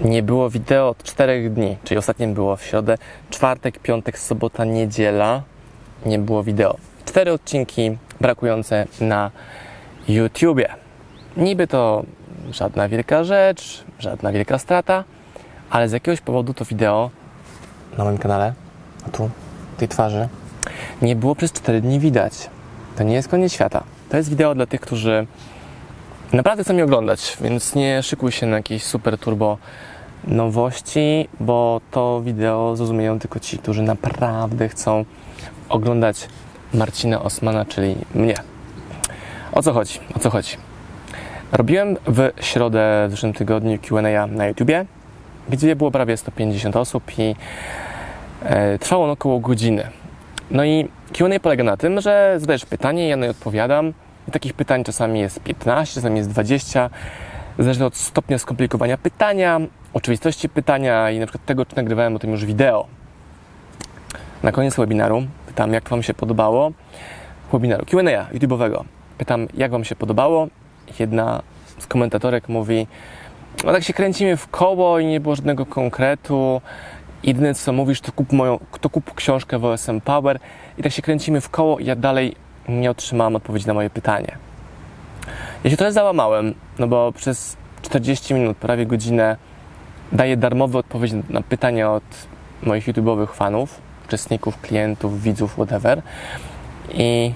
Nie było wideo od czterech dni, czyli ostatnim było w środę, czwartek, piątek, sobota, niedziela. Nie było wideo. Cztery odcinki brakujące na YouTubie. Niby to żadna wielka rzecz, żadna wielka strata, ale z jakiegoś powodu to wideo na moim kanale, a tu, tej twarzy, nie było przez 4 dni widać. To nie jest koniec świata. To jest wideo dla tych, którzy naprawdę chcą mnie oglądać, więc nie szykuj się na jakieś super turbo nowości, bo to wideo zrozumieją tylko ci, którzy naprawdę chcą oglądać Marcina Osmana, czyli mnie. O co chodzi? O co chodzi? Robiłem w środę w zeszłym tygodniu Q&A na YouTubie, gdzie było prawie 150 osób i e, trwało ono około godziny. No i Q&A polega na tym, że zadajesz pytanie, ja na nie odpowiadam. I takich pytań czasami jest 15, czasami jest 20. Zależy od stopnia skomplikowania pytania, oczywistości pytania i na przykład tego, czy nagrywałem o tym już wideo. Na koniec webinaru pytam, jak Wam się podobało. Webinaru Q&A YouTube'owego. Pytam, jak Wam się podobało. Jedna z komentatorek mówi, no tak się kręcimy w koło i nie było żadnego konkretu. Jedyne co mówisz, to kup, moją, to kup książkę w OSM Power i tak się kręcimy w koło i ja dalej nie otrzymałam odpowiedzi na moje pytanie. Ja się trochę załamałem, no bo przez 40 minut, prawie godzinę daję darmowe odpowiedzi na pytania od moich YouTube'owych fanów, uczestników, klientów, widzów, whatever. I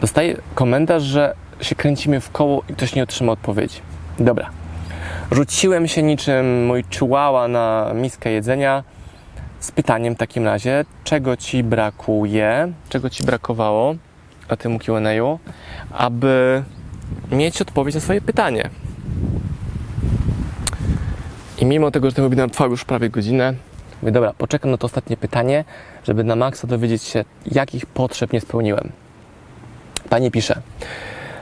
dostaję komentarz, że się kręcimy w koło i ktoś nie otrzyma odpowiedzi. Dobra. Rzuciłem się niczym mój chihuahua na miskę jedzenia z pytaniem w takim razie, czego Ci brakuje, czego Ci brakowało na tym Q&A, aby mieć odpowiedź na swoje pytanie. I mimo tego, że ten webinar trwał już prawie godzinę, mówię, dobra, poczekam na to ostatnie pytanie, żeby na maksa dowiedzieć się, jakich potrzeb nie spełniłem. Pani pisze,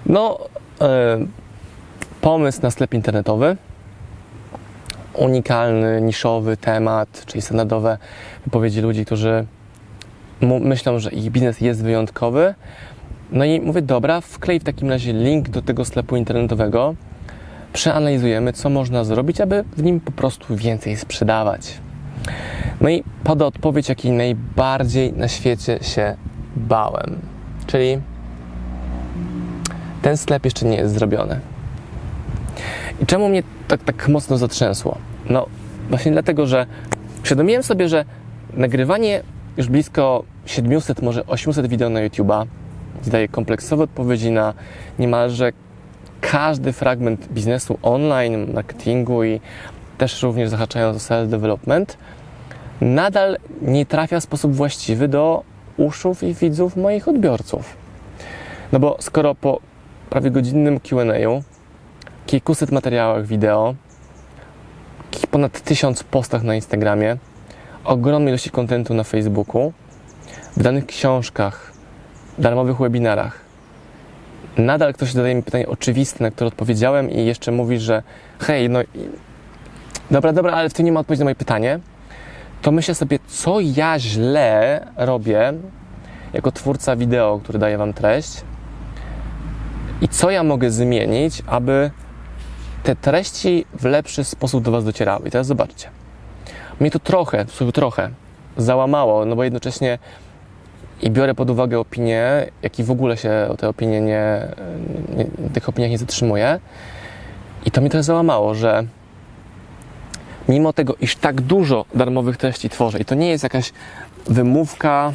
no, e, pomysł na sklep internetowy, unikalny, niszowy temat, czyli standardowe wypowiedzi ludzi, którzy myślą, że ich biznes jest wyjątkowy. No i mówię, dobra, wklej w takim razie link do tego sklepu internetowego, przeanalizujemy, co można zrobić, aby w nim po prostu więcej sprzedawać. No i pada odpowiedź, jakiej najbardziej na świecie się bałem, czyli ten sklep jeszcze nie jest zrobiony. I czemu mnie tak, tak mocno zatrzęsło? No, właśnie dlatego, że uświadomiłem sobie, że nagrywanie już blisko 700, może 800 wideo na YouTube'a, daje kompleksowe odpowiedzi na niemalże każdy fragment biznesu online, marketingu i też również zahaczając o self-development, nadal nie trafia w sposób właściwy do uszów i widzów moich odbiorców. No bo skoro po prawie godzinnym Q&A, kilkuset materiałach wideo, ponad tysiąc postach na Instagramie, ogromnej ilości kontentu na Facebooku, wydanych książkach, darmowych webinarach. Nadal ktoś zadaje mi pytanie oczywiste, na które odpowiedziałem i jeszcze mówi, że hej, no dobra, dobra, ale w tym nie ma odpowiedzi na moje pytanie, to myślę sobie, co ja źle robię jako twórca wideo, który daje Wam treść i co ja mogę zmienić, aby te treści w lepszy sposób do Was docierały. I teraz zobaczcie. Mnie to trochę, słowo trochę, załamało, no bo jednocześnie i biorę pod uwagę opinie, jak i w ogóle się o te opinie nie, nie tych opiniach nie zatrzymuję. I to mnie trochę załamało, że mimo tego, iż tak dużo darmowych treści tworzę, i to nie jest jakaś wymówka,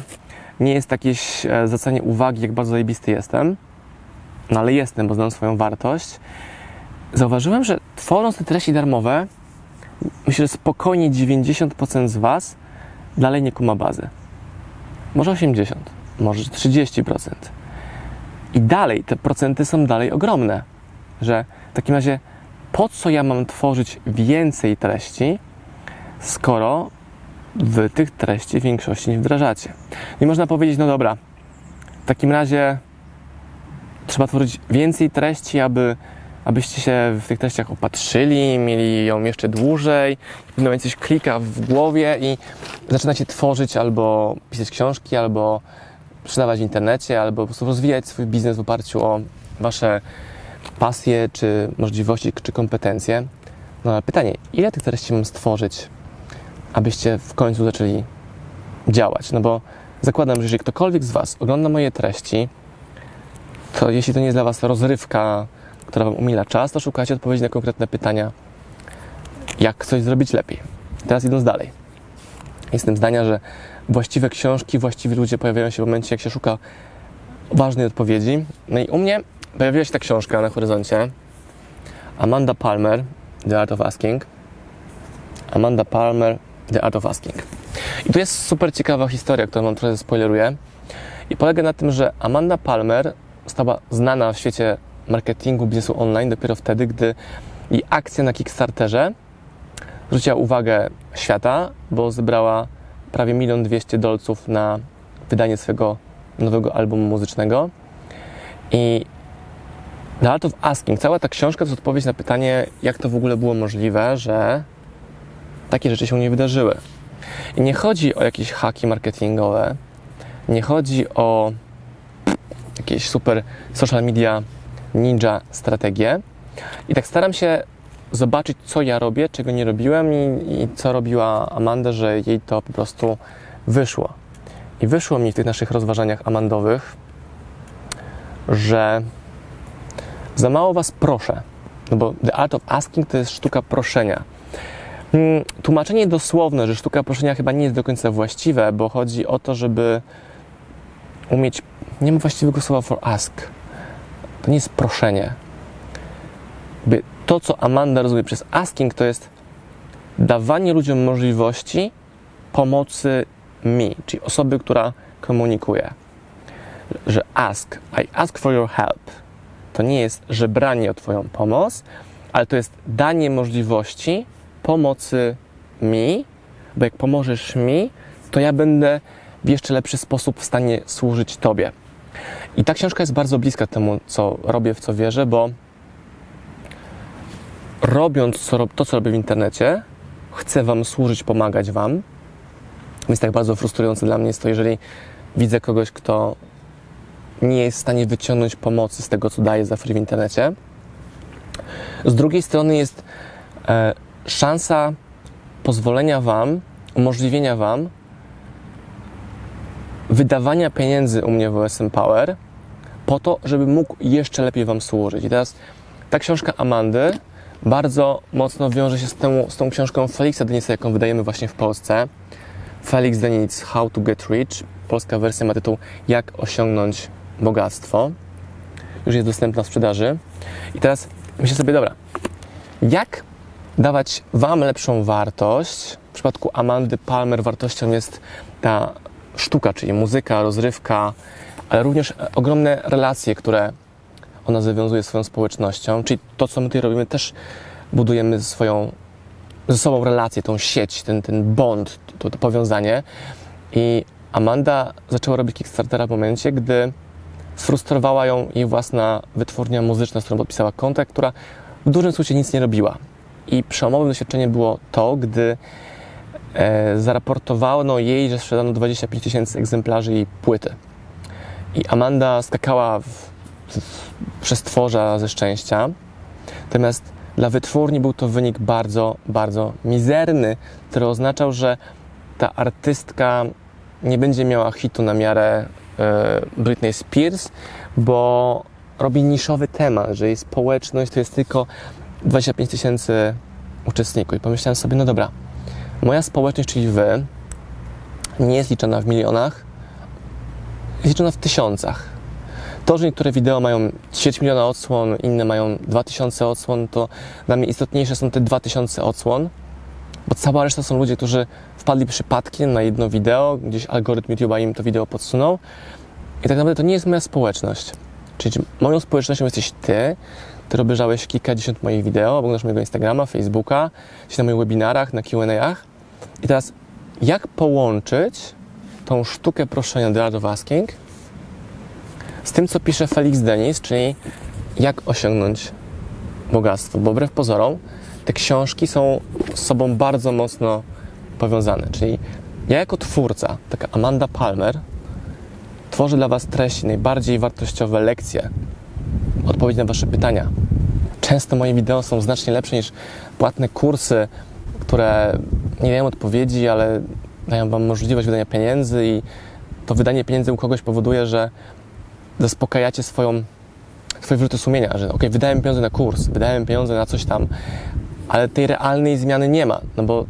nie jest jakieś e, zwracanie uwagi, jak bardzo zajebisty jestem, no ale jestem, bo znam swoją wartość, zauważyłem, że tworząc te treści darmowe, myślę, że spokojnie 90% z Was dalej nie kuma bazy. Może 80%, może 30%. I dalej te procenty są dalej ogromne. Że w takim razie po co ja mam tworzyć więcej treści, skoro wy tych treści w większości nie wdrażacie? I można powiedzieć, no dobra, w takim razie trzeba tworzyć więcej treści, aby, abyście się w tych treściach opatrzyli, mieli ją jeszcze dłużej, w pewnym momencie coś klika w głowie i zaczynacie tworzyć albo pisać książki, albo sprzedawać w internecie, albo po prostu rozwijać swój biznes w oparciu o wasze pasje, czy możliwości, czy kompetencje. No ale pytanie, ile tych treści mam stworzyć, abyście w końcu zaczęli działać? No bo zakładam, że jeżeli ktokolwiek z Was ogląda moje treści, to jeśli to nie jest dla Was rozrywka, która Wam umila czas, to szukacie odpowiedzi na konkretne pytania, jak coś zrobić lepiej. Teraz idąc dalej. Jestem zdania, że właściwe książki, właściwi ludzie pojawiają się w momencie, jak się szuka ważnej odpowiedzi. No i u mnie pojawiła się ta książka na horyzoncie. Amanda Palmer, The Art of Asking. Amanda Palmer, The Art of Asking. I tu jest super ciekawa historia, którą Wam trochę spoileruję. I polega na tym, że Amanda Palmer została znana w świecie marketingu, biznesu online dopiero wtedy, gdy jej akcja na Kickstarterze zwróciła uwagę świata, bo zebrała prawie milion dwieście dolców na wydanie swojego nowego albumu muzycznego. I The Art of Asking, cała ta książka to jest odpowiedź na pytanie, jak to w ogóle było możliwe, że takie rzeczy się nie wydarzyły. I nie chodzi o jakieś haki marketingowe, nie chodzi o jakieś super social media ninja strategie. I tak staram się zobaczyć, co ja robię, czego nie robiłem i, i co robiła Amanda, że jej to po prostu wyszło. I wyszło mi w tych naszych rozważaniach amandowych, że za mało was proszę. No bo The Art of Asking to jest sztuka proszenia. Mm, Tłumaczenie dosłowne, że sztuka proszenia chyba nie jest do końca właściwe, bo chodzi o to, żeby umieć. Nie ma właściwego słowa for ask. To nie jest proszenie. Jakby to, co Amanda rozumie przez asking, to jest dawanie ludziom możliwości pomocy mi, czyli osoby, która komunikuje. Że ask, I ask for your help. To nie jest żebranie o Twoją pomoc, ale to jest danie możliwości pomocy mi, bo jak pomożesz mi, to ja będę w jeszcze lepszy sposób w stanie służyć Tobie. I ta książka jest bardzo bliska temu, co robię, w co wierzę, bo robiąc to, co robię w internecie, chcę Wam służyć, pomagać Wam. Więc tak bardzo frustrujące dla mnie jest to, jeżeli widzę kogoś, kto nie jest w stanie wyciągnąć pomocy z tego, co daje za free w internecie. Z drugiej strony jest e, szansa pozwolenia Wam, umożliwienia Wam wydawania pieniędzy u mnie w OSM Power po to, żeby mógł jeszcze lepiej Wam służyć. I teraz ta książka Amandy bardzo mocno wiąże się z tą, z tą książką Felixa Denisa, jaką wydajemy właśnie w Polsce. Felix Denis How to Get Rich. Polska wersja ma tytuł Jak osiągnąć bogactwo. Już jest dostępna w sprzedaży. I teraz myślę sobie, dobra, jak dawać Wam lepszą wartość? W przypadku Amandy Palmer wartością jest ta sztuka, czyli muzyka, rozrywka, ale również ogromne relacje, które ona zawiązuje swoją społecznością, czyli to, co my tutaj robimy, też budujemy swoją, ze sobą relację, tą sieć, ten, ten bond, to, to powiązanie. I Amanda zaczęła robić Kickstartera w momencie, gdy sfrustrowała ją jej własna wytwórnia muzyczna, z którą podpisała kontrakt, która w dużym skrócie nic nie robiła. I przełomowym doświadczeniem było to, gdy zaraportowano jej, że sprzedano 25 tysięcy egzemplarzy jej płyty. I Amanda skakała w, w, przez tworza ze szczęścia. Natomiast dla wytwórni był to wynik bardzo, bardzo mizerny, który oznaczał, że ta artystka nie będzie miała hitu na miarę e, Britney Spears, bo robi niszowy temat, że jej społeczność to jest tylko 25 tysięcy uczestników. I pomyślałem sobie, no dobra, moja społeczność, czyli wy, nie jest liczona w milionach, jest liczona w tysiącach. To, że niektóre wideo mają ćwierć miliona odsłon, inne mają 2000 odsłon, to dla mnie istotniejsze są te 2000 odsłon, bo cała reszta są ludzie, którzy wpadli przypadkiem na jedno wideo, gdzieś algorytm YouTube'a im to wideo podsunął i tak naprawdę to nie jest moja społeczność. Czyli moją społecznością jesteś ty, który obejrzałeś kilkadziesiąt moich wideo, oglądasz mojego Instagrama, Facebooka, jesteś na moich webinarach, na Q&A'ach. I teraz, jak połączyć tą sztukę proszenia The Art of Asking z tym, co pisze Felix Denis, czyli jak osiągnąć bogactwo, bo wbrew pozorom te książki są z sobą bardzo mocno powiązane. Czyli ja jako twórca, taka Amanda Palmer, tworzę dla Was treści, najbardziej wartościowe lekcje, odpowiedź na Wasze pytania. Często moje wideo są znacznie lepsze niż płatne kursy, które nie dają odpowiedzi, ale dają Wam możliwość wydania pieniędzy i to wydanie pieniędzy u kogoś powoduje, że zaspokajacie swoją, swoje wyrzuty sumienia, że ok, wydałem pieniądze na kurs, wydałem pieniądze na coś tam, ale tej realnej zmiany nie ma, no bo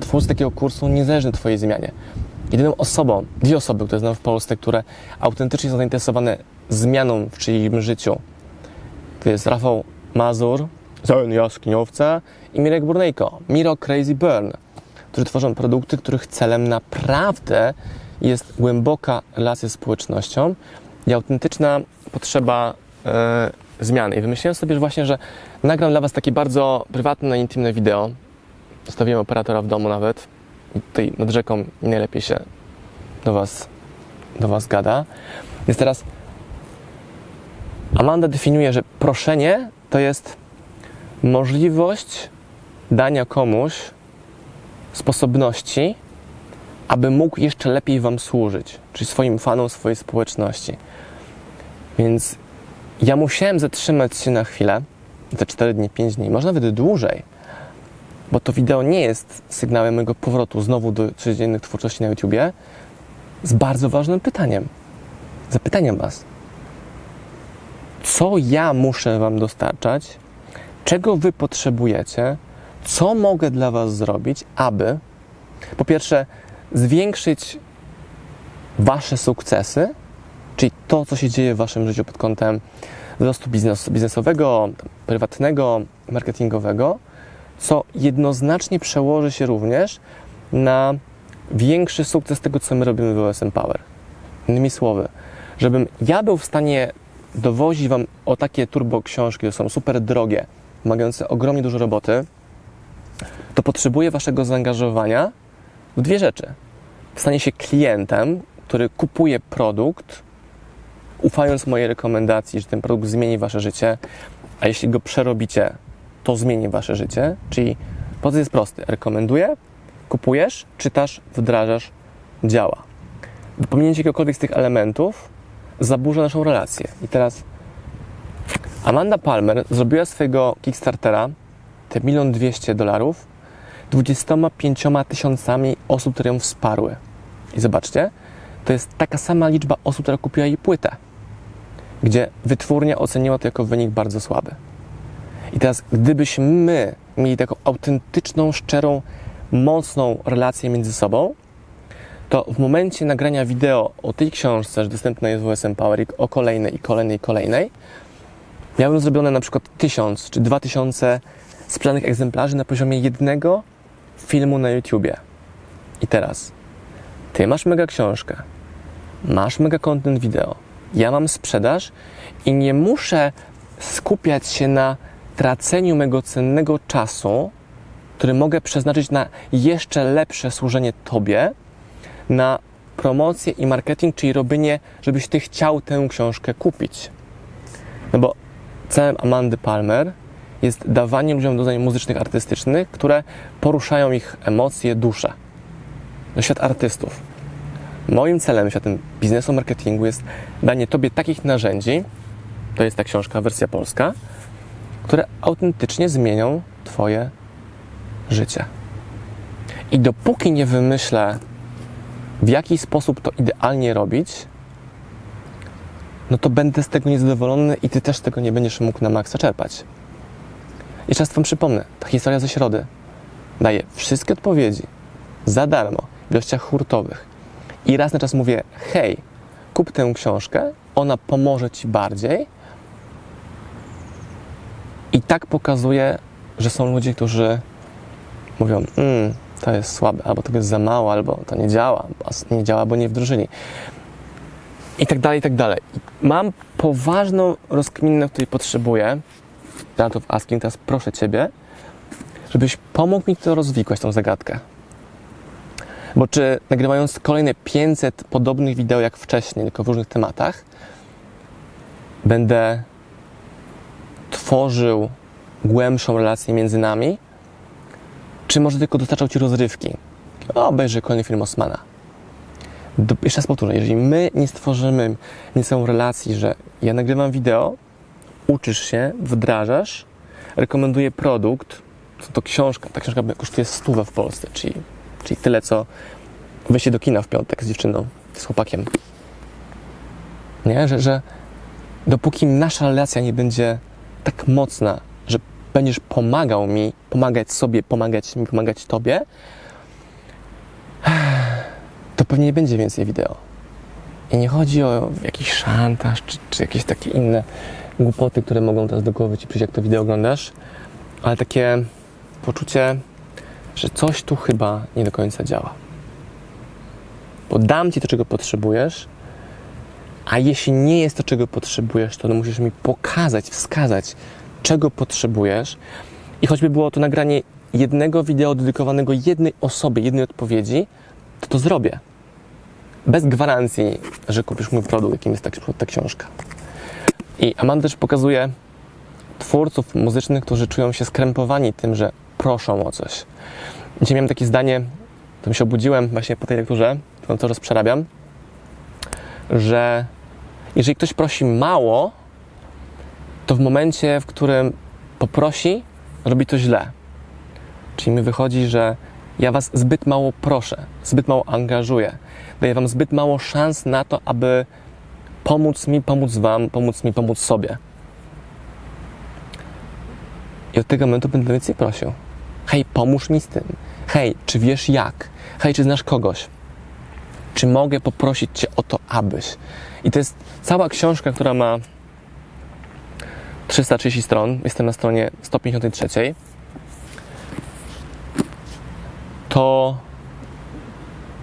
twórcy takiego kursu nie zależy Twojej zmianie. Jedyną osobą, dwie osoby, które znam w Polsce, które autentycznie są zainteresowane zmianą w czyimś życiu, to jest Rafał Mazur, Zen Jaskiniowca i Mirek Burnejko, Miro Crazy Burn, którzy tworzą produkty, których celem naprawdę jest głęboka relacja z społecznością i autentyczna potrzeba e, zmiany. I wymyśliłem sobie że właśnie, że nagram dla Was takie bardzo prywatne, intymne wideo. Zostawiłem operatora w domu nawet. Tutaj nad rzeką najlepiej się do Was, do was gada. Więc teraz Amanda definiuje, że proszenie to jest możliwość dania komuś sposobności, aby mógł jeszcze lepiej Wam służyć, czyli swoim fanom, swojej społeczności. Więc ja musiałem zatrzymać się na chwilę, te 4 dni, 5 dni, może nawet dłużej, bo to wideo nie jest sygnałem mojego powrotu znowu do codziennych twórczości na YouTubie, z bardzo ważnym pytaniem. Zapytaniem Was. Co ja muszę Wam dostarczać? Czego Wy potrzebujecie? Co mogę dla Was zrobić, aby po pierwsze zwiększyć Wasze sukcesy, czyli to, co się dzieje w Waszym życiu pod kątem wzrostu biznes, biznesowego, prywatnego, marketingowego, co jednoznacznie przełoży się również na większy sukces tego, co my robimy w OSM Power. Innymi słowy, żebym ja był w stanie dowozić Wam o takie turbo książki, które są super drogie, wymagające ogromnie dużo roboty, to potrzebuję Waszego zaangażowania w dwie rzeczy. Stanie się klientem, który kupuje produkt, ufając mojej rekomendacji, że ten produkt zmieni Wasze życie, a jeśli go przerobicie, to zmieni Wasze życie. Czyli proces jest prosty. Rekomenduję, kupujesz, czytasz, wdrażasz, działa. Wypomnienie jakiegokolwiek z tych elementów zaburza naszą relację. I teraz Amanda Palmer zrobiła swojego Kickstartera, te milion dwieście dolarów, 25 tysiącami osób, które ją wsparły. I zobaczcie, to jest taka sama liczba osób, która kupiła jej płytę, gdzie wytwórnia oceniła to jako wynik bardzo słaby. I teraz, gdybyśmy my mieli taką autentyczną, szczerą, mocną relację między sobą, to w momencie nagrania wideo o tej książce, że dostępna jest w OSM Power, o kolejnej i kolejnej i kolejnej, miałbym zrobione na przykład tysiąc czy dwa tysiące sprzedanych egzemplarzy na poziomie jednego filmu na YouTubie. I teraz, ty masz mega książkę, masz mega content wideo, ja mam sprzedaż i nie muszę skupiać się na traceniu mego cennego czasu, który mogę przeznaczyć na jeszcze lepsze służenie Tobie, na promocję i marketing, czyli robienie, żebyś Ty chciał tę książkę kupić. No bo celem Amandy Palmer jest dawanie ludziom doznań muzycznych, artystycznych, które poruszają ich emocje, duszę. No świat artystów. Moim celem, światem biznesu, marketingu jest danie Tobie takich narzędzi, to jest ta książka, wersja polska, które autentycznie zmienią Twoje życie. I dopóki nie wymyślę, w jaki sposób to idealnie robić, no to będę z tego niezadowolony i Ty też tego nie będziesz mógł na maksa czerpać. I czas Wam przypomnę, ta historia ze środy daje wszystkie odpowiedzi za darmo w ilościach hurtowych. I raz na czas mówię, hej, kup tę książkę, ona pomoże Ci bardziej. I tak pokazuje, że są ludzie, którzy mówią, mm, to jest słabe, albo to jest za mało, albo to nie działa, nie działa, bo nie wdrożyli. I tak dalej, i tak dalej. Mam poważną rozkminę, której potrzebuję. Art of Asking, teraz proszę Ciebie, żebyś pomógł mi to rozwikłać, tą zagadkę. Bo czy nagrywając kolejne 500 podobnych wideo jak wcześniej, tylko w różnych tematach, będę tworzył głębszą relację między nami, czy może tylko dostarczał Ci rozrywki? O, obejrzę kolejny film Osmana. Do, jeszcze raz powtórzę, jeżeli my nie stworzymy niesamą relacji, że ja nagrywam wideo, uczysz się, wdrażasz, rekomenduję produkt, to, to książka, ta książka kosztuje stówę w Polsce, czyli, czyli tyle, co wejście do kina w piątek z dziewczyną, z chłopakiem. Nie? Że, że dopóki nasza relacja nie będzie tak mocna, że będziesz pomagał mi, pomagać sobie, pomagać mi, pomagać tobie, to pewnie nie będzie więcej wideo. I nie chodzi o jakiś szantaż, czy, czy jakieś takie inne głupoty, które mogą teraz do głowy ci przyjść, jak to wideo oglądasz, ale takie poczucie, że coś tu chyba nie do końca działa. Bo dam ci to, czego potrzebujesz, a jeśli nie jest to, czego potrzebujesz, to musisz mi pokazać, wskazać, czego potrzebujesz. I choćby było to nagranie jednego wideo dedykowanego jednej osobie, jednej odpowiedzi, to to zrobię. Bez gwarancji, że kupisz mój produkt, jakim jest ta, ta książka. I Amanda też pokazuje twórców muzycznych, którzy czują się skrępowani tym, że proszą o coś. Dzisiaj miałem takie zdanie, to mi się obudziłem właśnie po tej lekturze, którą cały czas przerabiam, że jeżeli ktoś prosi mało, to w momencie, w którym poprosi, robi to źle. Czyli mi wychodzi, że ja was zbyt mało proszę, zbyt mało angażuję, daję wam zbyt mało szans na to, aby pomóc mi, pomóc wam, pomóc mi, pomóc sobie. I od tego momentu będę więcej prosił. Hej, pomóż mi z tym. Hej, czy wiesz jak? Hej, czy znasz kogoś? Czy mogę poprosić Cię o to, abyś? I to jest cała książka, która ma 330 stron. Jestem na stronie 153. To,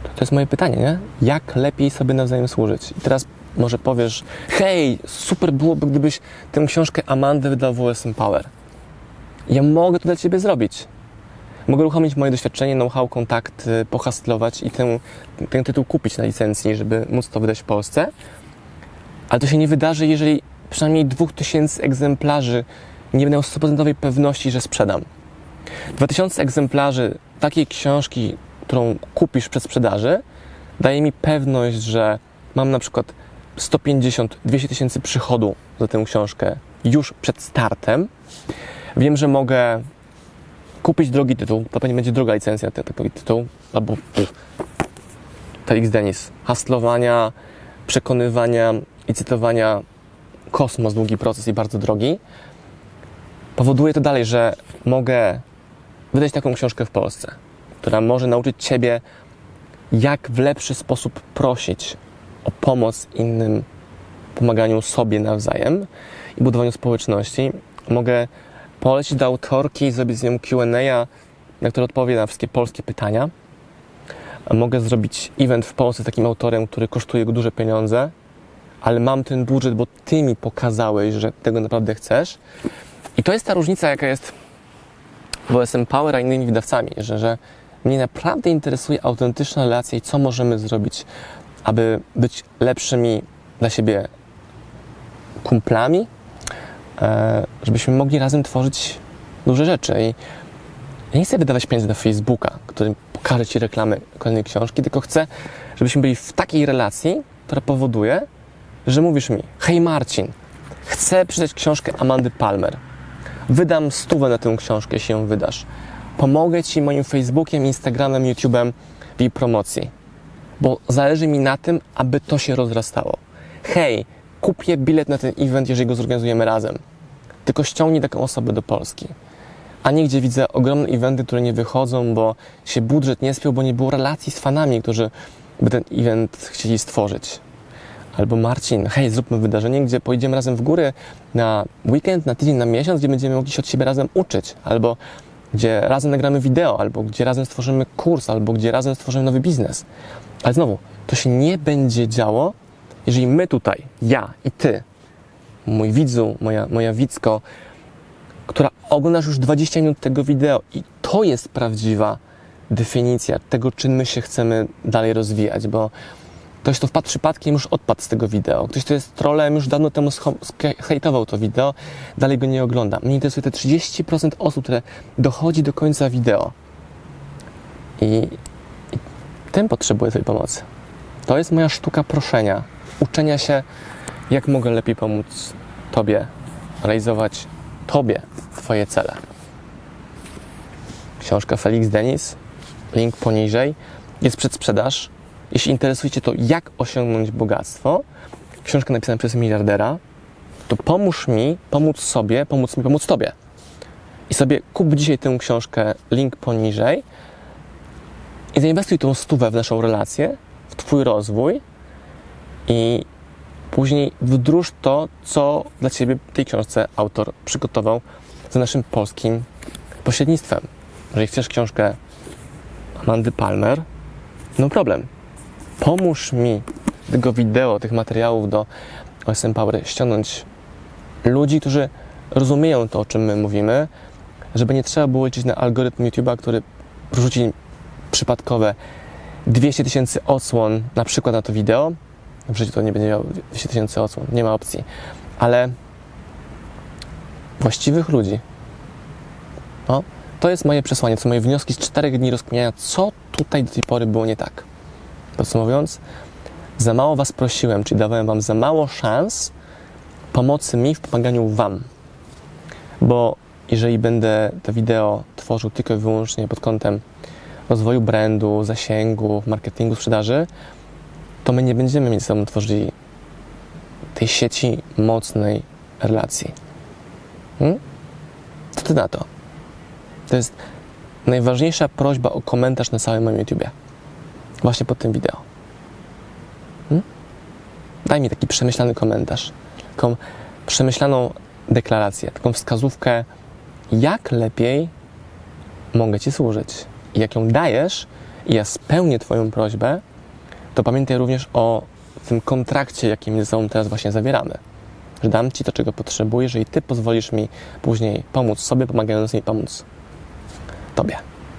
to jest moje pytanie, nie? Jak lepiej sobie nawzajem służyć? I teraz może powiesz, hej, super byłoby, gdybyś tę książkę Amandy wydał w WSM Power. Ja mogę to dla Ciebie zrobić. Mogę uruchomić moje doświadczenie, know-how, kontakty, pohastlować i ten, ten tytuł kupić na licencji, żeby móc to wydać w Polsce. Ale to się nie wydarzy, jeżeli przynajmniej 2000 egzemplarzy nie będę miał 100% pewności, że sprzedam. 2000 egzemplarzy takiej książki, którą kupisz przed sprzedaży, daje mi pewność, że mam na przykład 150-200 tysięcy przychodu za tę książkę już przed startem. Wiem, że mogę kupić drogi tytuł, to pewnie będzie droga licencja taki tytuł, albo TX Denis, hastlowania, przekonywania i cytowania kosmos, długi proces i bardzo drogi. Powoduje to dalej, że mogę wydać taką książkę w Polsce, która może nauczyć Ciebie, jak w lepszy sposób prosić o pomoc innym, pomaganiu sobie nawzajem i budowaniu społeczności. Mogę polecić do autorki i zrobić z nią Q&A, na które odpowie na wszystkie polskie pytania. Mogę zrobić event w Polsce z takim autorem, który kosztuje go duże pieniądze, ale mam ten budżet, bo Ty mi pokazałeś, że tego naprawdę chcesz. I to jest ta różnica, jaka jest w OSM Power a innymi wydawcami, że, że mnie naprawdę interesuje autentyczna relacja i co możemy zrobić, aby być lepszymi dla siebie kumplami, e, żebyśmy mogli razem tworzyć duże rzeczy. I ja nie chcę wydawać pieniędzy na Facebooka, który pokaże Ci reklamy kolejnej książki, tylko chcę, żebyśmy byli w takiej relacji, która powoduje, że mówisz mi, hej Marcin, chcę przeczytać książkę Amandy Palmer. Wydam stówę na tę książkę, jeśli ją wydasz. Pomogę Ci moim Facebookiem, Instagramem, YouTube'em w jej promocji. Bo zależy mi na tym, aby to się rozrastało. Hej, kupię bilet na ten event, jeżeli go zorganizujemy razem. Tylko ściągnij taką osobę do Polski. A nie gdzie widzę ogromne eventy, które nie wychodzą, bo się budżet nie spiął, bo nie było relacji z fanami, którzy by ten event chcieli stworzyć. Albo Marcin, hej, zróbmy wydarzenie, gdzie pojedziemy razem w góry na weekend, na tydzień, na miesiąc, gdzie będziemy mogli się od siebie razem uczyć. Albo gdzie razem nagramy wideo, albo gdzie razem stworzymy kurs, albo gdzie razem stworzymy nowy biznes. Ale znowu, to się nie będzie działo, jeżeli my tutaj, ja i ty, mój widzu, moja, moja widzko, która oglądasz już 20 minut tego wideo i to jest prawdziwa definicja tego, czym my się chcemy dalej rozwijać, bo ktoś, kto wpadł przypadkiem, już odpadł z tego wideo. Ktoś, kto jest trolem, już dawno temu hejtował to wideo, dalej go nie ogląda. Mnie interesuje te 30% osób, które dochodzi do końca wideo. I, i tym potrzebuję Twojej pomocy. To jest moja sztuka proszenia, uczenia się, jak mogę lepiej pomóc Tobie realizować Tobie Twoje cele. książka Felix Denis, link poniżej, jest przedsprzedaż. Jeśli interesuje Cię to, jak osiągnąć bogactwo, książka napisana przez miliardera, to pomóż mi pomóc sobie, pomóc mi pomóc Tobie. I sobie kup dzisiaj tę książkę, link poniżej i zainwestuj tą stówę w naszą relację, w Twój rozwój i później wdróż to, co dla Ciebie w tej książce autor przygotował za naszym polskim pośrednictwem. Jeżeli chcesz książkę Amandy Palmer, no problem. Pomóż mi tego wideo, tych materiałów do OSM Power ściągnąć ludzi, którzy rozumieją to, o czym my mówimy, żeby nie trzeba było liczyć na algorytm YouTube'a, który wrzuci przypadkowe 200 tysięcy odsłon na przykład na to wideo. W życiu to nie będzie miało 200 tysięcy odsłon, nie ma opcji. Ale właściwych ludzi. No, to jest moje przesłanie, są moje wnioski z czterech dni rozkminiania, co tutaj do tej pory było nie tak. Podsumowując, za mało Was prosiłem, czyli dawałem Wam za mało szans pomocy mi w pomaganiu Wam. Bo jeżeli będę to wideo tworzył tylko i wyłącznie pod kątem rozwoju brandu, zasięgu, marketingu, sprzedaży, to my nie będziemy między sobą tworzyli tej sieci mocnej relacji. Hmm? Co ty na to? To jest najważniejsza prośba o komentarz na całym moim YouTubie. Właśnie pod tym wideo. Hmm? Daj mi taki przemyślany komentarz, taką przemyślaną deklarację, taką wskazówkę, jak lepiej mogę Ci służyć. I jak ją dajesz i ja spełnię Twoją prośbę, to pamiętaj również o tym kontrakcie, jaki między sobą teraz właśnie zawieramy. Że dam Ci to, czego potrzebujesz, jeżeli Ty pozwolisz mi później pomóc sobie, pomagając mi pomóc Tobie.